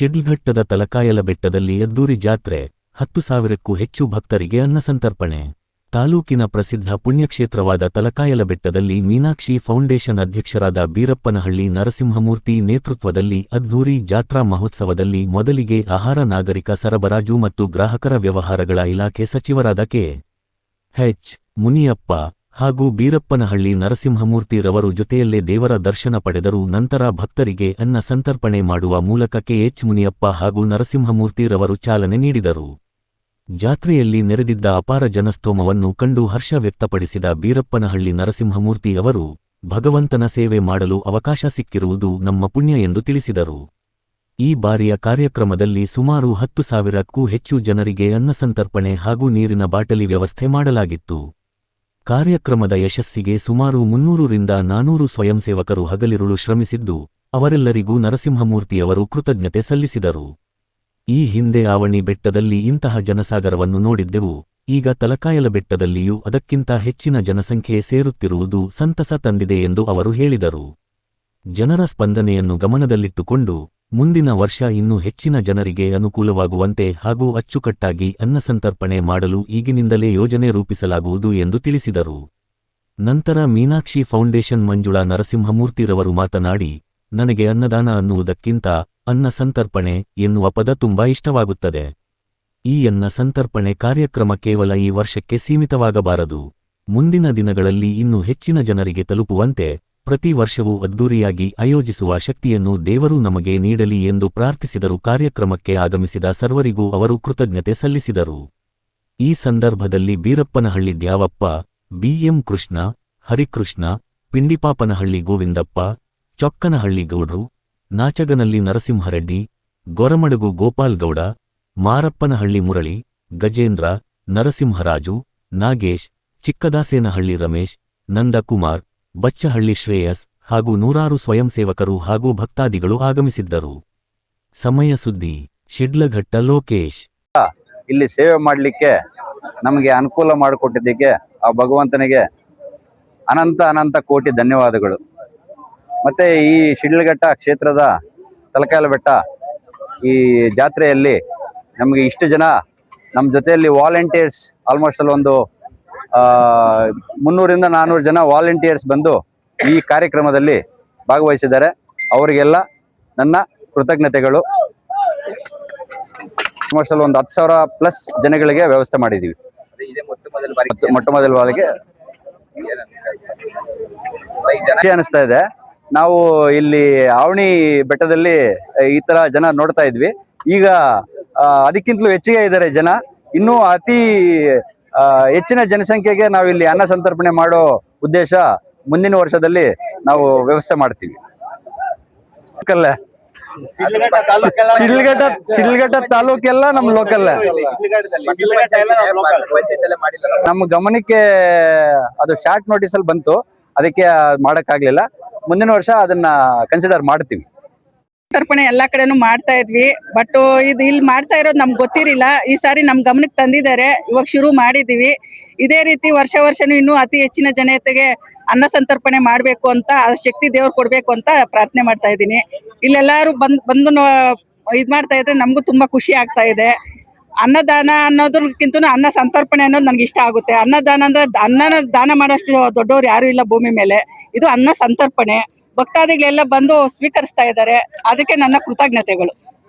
ಶಿಡ್ಲಘಟ್ಟದ ತಲಕಾಯಲ ಬೆಟ್ಟದಲ್ಲಿ ಅದ್ದೂರಿ ಜಾತ್ರೆ, ಹತ್ತು ಸಾವಿರಕ್ಕೂ ಹೆಚ್ಚು ಭಕ್ತರಿಗೆ ಅನ್ನಸಂತರ್ಪಣೆ ತಾಲೂಕಿನ ಪ್ರಸಿದ್ಧ ಪುಣ್ಯಕ್ಷೇತ್ರವಾದ ತಲಕಾಯಲ ಬೆಟ್ಟದಲ್ಲಿ ಮೀನಾಕ್ಷಿ ಫೌಂಡೇಶನ್ ಅಧ್ಯಕ್ಷರಾದ ಬೀರಪ್ಪನಹಳ್ಳಿ ನರಸಿಂಹಮೂರ್ತಿ ನೇತೃತ್ವದಲ್ಲಿ ಅದ್ದೂರಿ ಜಾತ್ರಾ ಮಹೋತ್ಸವದಲ್ಲಿ ಮೊದಲಿಗೆ ಆಹಾರ ನಾಗರಿಕ ಸರಬರಾಜು ಮತ್ತು ಗ್ರಾಹಕರ ವ್ಯವಹಾರಗಳ ಇಲಾಖೆ ಸಚಿವರಾದ ಕೆ. ಹೆಚ್ ಮುನಿಯಪ್ಪ ಹಾಗೂ ಬೀರಪ್ಪನಹಳ್ಳಿ ನರಸಿಂಹಮೂರ್ತಿರವರು ಜೊತೆಯಲ್ಲೇ ದೇವರ ದರ್ಶನ ಪಡೆದರು. ನಂತರ ಭಕ್ತರಿಗೆ ಅನ್ನ ಸಂತರ್ಪಣೆ ಮಾಡುವ ಮೂಲಕ ಕೆಎಚ್ ಮುನಿಯಪ್ಪ ಹಾಗೂ ನರಸಿಂಹಮೂರ್ತಿರವರು ಚಾಲನೆ ನೀಡಿದರು. ಜಾತ್ರೆಯಲ್ಲಿ ನೆರೆದಿದ್ದ ಅಪಾರ ಜನಸ್ತೋಮವನ್ನು ಕಂಡು ಹರ್ಷ ವ್ಯಕ್ತಪಡಿಸಿದ ಬೀರಪ್ಪನಹಳ್ಳಿ ನರಸಿಂಹಮೂರ್ತಿ ಅವರು, ಭಗವಂತನ ಸೇವೆ ಮಾಡಲು ಅವಕಾಶ ಸಿಕ್ಕಿರುವುದು ನಮ್ಮ ಪುಣ್ಯ ಎಂದು ತಿಳಿಸಿದರು. ಈ ಬಾರಿಯ ಕಾರ್ಯಕ್ರಮದಲ್ಲಿ ಸುಮಾರು ಹತ್ತು ಸಾವಿರಕ್ಕೂ ಹೆಚ್ಚು ಜನರಿಗೆ ಅನ್ನಸಂತರ್ಪಣೆ ಹಾಗೂ ನೀರಿನ ಬಾಟಲಿ ವ್ಯವಸ್ಥೆ ಮಾಡಲಾಗಿತ್ತು. ಕಾರ್ಯಕ್ರಮದ ಯಶಸ್ಸಿಗೆ ಸುಮಾರು ಮುನ್ನೂರರಿಂದ ನಾನೂರು ಸ್ವಯಂಸೇವಕರು ಹಗಲಿರುಳು ಶ್ರಮಿಸಿದ್ದು, ಅವರೆಲ್ಲರಿಗೂ ನರಸಿಂಹಮೂರ್ತಿಯವರು ಕೃತಜ್ಞತೆ ಸಲ್ಲಿಸಿದರು. ಈ ಹಿಂದೆ ಆವಣಿ ಬೆಟ್ಟದಲ್ಲಿ ಇಂತಹ ಜನಸಾಗರವನ್ನು ನೋಡಿದ್ದೆವು. ಈಗ ತಲಕಾಯಲ ಬೆಟ್ಟದಲ್ಲಿಯೂ ಅದಕ್ಕಿಂತ ಹೆಚ್ಚಿನ ಜನಸಂಖ್ಯೆ ಸೇರುತ್ತಿರುವುದು ಸಂತಸ ತಂದಿದೆ ಎಂದು ಅವರು ಹೇಳಿದರು. ಜನರ ಸ್ಪಂದನೆಯನ್ನು ಗಮನದಲ್ಲಿಟ್ಟುಕೊಂಡು ಮುಂದಿನ ವರ್ಷ ಇನ್ನೂ ಹೆಚ್ಚಿನ ಜನರಿಗೆ ಅನುಕೂಲವಾಗುವಂತೆ ಹಾಗೂ ಅಚ್ಚುಕಟ್ಟಾಗಿ ಅನ್ನಸಂತರ್ಪಣೆ ಮಾಡಲು ಈಗಿನಿಂದಲೇ ಯೋಜನೆ ರೂಪಿಸಲಾಗುವುದು ಎಂದು ತಿಳಿಸಿದರು. ನಂತರ ಮೀನಾಕ್ಷಿ ಫೌಂಡೇಶನ್ ಮಂಜುಳಾ ನರಸಿಂಹಮೂರ್ತಿರವರು ಮಾತನಾಡಿ, ನನಗೆ ಅನ್ನದಾನ ಅನ್ನುವುದಕ್ಕಿಂತ ಅನ್ನ ಸಂತರ್ಪಣೆ ಎನ್ನುವ ಪದ ತುಂಬಾ ಇಷ್ಟವಾಗುತ್ತದೆ. ಈ ಅನ್ನ ಸಂತರ್ಪಣೆ ಕಾರ್ಯಕ್ರಮ ಕೇವಲ ಈ ವರ್ಷಕ್ಕೆ ಸೀಮಿತವಾಗಬಾರದು. ಮುಂದಿನ ದಿನಗಳಲ್ಲಿ ಇನ್ನೂ ಹೆಚ್ಚಿನ ಜನರಿಗೆ ತಲುಪುವಂತೆ ಪ್ರತಿ ವರ್ಷವೂ ಅದ್ದೂರಿಯಾಗಿ ಆಯೋಜಿಸುವ ಶಕ್ತಿಯನ್ನು ದೇವರು ನಮಗೆ ನೀಡಲಿ ಎಂದು ಪ್ರಾರ್ಥಿಸಿದರು. ಕಾರ್ಯಕ್ರಮಕ್ಕೆ ಆಗಮಿಸಿದ ಸರ್ವರಿಗೂ ಅವರು ಕೃತಜ್ಞತೆ ಸಲ್ಲಿಸಿದರು. ಈ ಸಂದರ್ಭದಲ್ಲಿ ಬೀರಪ್ಪನಹಳ್ಳಿ ದ್ಯಾವಪ್ಪ, ಬಿಎಂ ಕೃಷ್ಣ, ಹರಿಕೃಷ್ಣ, ಪಿಂಡಿಪಾಪನಹಳ್ಳಿ ಗೋವಿಂದಪ್ಪ, ಚೊಕ್ಕನಹಳ್ಳಿ ಗೌಡ್ರು ನಾಚಗನಲ್ಲಿ ನರಸಿಂಹರೆಡ್ಡಿ, ಗೊರಮಡಗು ಗೋಪಾಲ್ಗೌಡ ಮಾರಪ್ಪನಹಳ್ಳಿ ಮುರಳಿ, ಗಜೇಂದ್ರ, ನರಸಿಂಹರಾಜು, ನಾಗೇಶ್, ಚಿಕ್ಕದಾಸೇನಹಳ್ಳಿ ರಮೇಶ್, ನಂದಕುಮಾರ್ ಬಚ್ಚಹಳ್ಳಿ ಶ್ರೇಯಸ್ ಹಾಗೂ ನೂರಾರು ಸ್ವಯಂಸೇವಕರು ಹಾಗೂ ಭಕ್ತಾದಿಗಳು ಆಗಮಿಸಿದ್ದರು. ಸಮಯ ಸುದ್ದಿ, ಶಿಡ್ಲಘಟ್ಟ ಲೋಕೇಶ್. ಇಲ್ಲಿ ಸೇವೆ ಮಾಡಲಿಕ್ಕೆ ನಮಗೆ ಅನುಕೂಲ ಮಾಡಿಕೊಟ್ಟಿದ್ದಕ್ಕೆ ಆ ಭಗವಂತನಿಗೆ ಅನಂತ ಅನಂತ ಕೋಟಿ ಧನ್ಯವಾದಗಳು. ಮತ್ತೆ ಈ ಶಿಡ್ಲಘಟ್ಟ ಕ್ಷೇತ್ರದ ತಲಕಾಲ ಬೆಟ್ಟ ಈ ಜಾತ್ರೆಯಲ್ಲಿ ನಮಗೆ ಇಷ್ಟು ಜನ ನಮ್ಮ ಜೊತೆಯಲ್ಲಿ ವಾಲಂಟಿಯರ್ಸ್ ಆಲ್ಮೋಸ್ಟ್ ಅಲ್ಲಿ ಒಂದು ಮುನ್ನೂರಿಂದ ನಾನ್ನೂರು ಜನ ವಾಲಂಟಿಯರ್ಸ್ ಬಂದು ಈ ಕಾರ್ಯಕ್ರಮದಲ್ಲಿ ಭಾಗವಹಿಸಿದ್ದಾರೆ. ಅವರಿಗೆಲ್ಲ ನನ್ನ ಕೃತಜ್ಞತೆಗಳು. ಆಲ್ಮೋಸ್ಟ್ ಒಂದು ಹತ್ತು ಸಾವಿರ ಪ್ಲಸ್ ಜನಗಳಿಗೆ ವ್ಯವಸ್ಥೆ ಮಾಡಿದ್ದೀವಿ. ಮೊಟ್ಟ ಮೊದಲ ಬಾರಿಗೆ ಅನಿಸ್ತಾ ಇದೆ. ನಾವು ಇಲ್ಲಿ ಆವಣಿ ಬೆಟ್ಟದಲ್ಲಿ ಈ ತರ ಜನ ನೋಡ್ತಾ ಇದ್ವಿ. ಈಗ ಆ, ಅದಕ್ಕಿಂತಲೂ ಹೆಚ್ಚಿಗೆ ಇದ್ದಾರೆ ಜನ. ಇನ್ನೂ ಅತಿ ಆ, ಹೆಚ್ಚಿನ ಜನಸಂಖ್ಯೆಗೆ ನಾವು ಇಲ್ಲಿ ಅನ್ನ ಸಂತರ್ಪಣೆ ಮಾಡೋ ಉದ್ದೇಶ ಮುಂದಿನ ವರ್ಷದಲ್ಲಿ ನಾವು ವ್ಯವಸ್ಥೆ ಮಾಡ್ತೀವಿ. ಶಿಲ್ಘಟ್ಟ ಶಿಲ್ಘಟ್ಟ ತಾಲೂಕೆಲ್ಲ ನಮ್ ಲೋಕಲ್ ನಮ್ಮ ಗಮನಕ್ಕೆ ಅದು ಶಾರ್ಟ್ ನೋಟಿಸ್ ಅಲ್ಲಿ ಬಂತು, ಅದಕ್ಕೆ ಮಾಡಕ್ಕಾಗ್ಲಿಲ್ಲ. ಮುಂದಿನ ವರ್ಷ ಅದನ್ನ ಕನ್ಸಿಡರ್ ಮಾಡ್ತೀವಿ. ತರ್ಪಣೆ ಎಲ್ಲಾ ಕಡೆನೂ ಮಾಡ್ತಾ ಇದ್ವಿ. ಬಟ್ ಇದು ಇಲ್ಲಿ ಮಾಡ್ತಾ ಇರೋದು ನಮ್ಗೆ ಗೊತ್ತಿರಲಿಲ್ಲ. ಈ ಸಾರಿ ನಮ್ ಗಮನಕ್ಕೆ ತಂದಿದ್ದಾರೆ. ಇವಾಗ ಶುರು ಮಾಡಿದೀವಿ. ಇದೇ ರೀತಿ ವರ್ಷ ವರ್ಷನೂ ಇನ್ನೂ ಅತಿ ಹೆಚ್ಚಿನ ಜನತೆಗೆ ಅನ್ನ ಸಂತರ್ಪಣೆ ಮಾಡಬೇಕು ಅಂತ ಶಕ್ತಿ ದೇವ್ರು ಕೊಡಬೇಕು ಅಂತ ಪ್ರಾರ್ಥನೆ ಮಾಡ್ತಾ ಇದ್ದೀನಿ. ಇಲ್ಲೆಲ್ಲರೂ ಬಂದ್, ಬಂದು ಇದು ಮಾಡ್ತಾ ಇದ್ರೆ ನಮಗೂ ತುಂಬಾ ಖುಷಿ ಆಗ್ತಾ ಇದೆ. ಅನ್ನದಾನ ಅನ್ನೋದಕ್ಕಿಂತ ಅನ್ನ ಸಂತರ್ಪಣೆ ಅನ್ನೋದು ನನಗೆ ಇಷ್ಟ ಆಗುತ್ತೆ. ಅನ್ನದಾನ ಅಂದ್ರೆ ಅನ್ನನ ದಾನ ಮಾಡೋಷ್ಟು ದೊಡ್ಡವ್ರು ಯಾರು ಇಲ್ಲ ಭೂಮಿ ಮೇಲೆ. ಇದು ಅನ್ನ ಸಂತರ್ಪಣೆ. ಭಕ್ತಾದಿಗಳೆಲ್ಲ ಬಂದು ಸ್ವೀಕರಿಸ್ತಾ ಇದ್ದಾರೆ. ಅದಕ್ಕೆ ನನ್ನ ಕೃತಜ್ಞತೆಗಳು.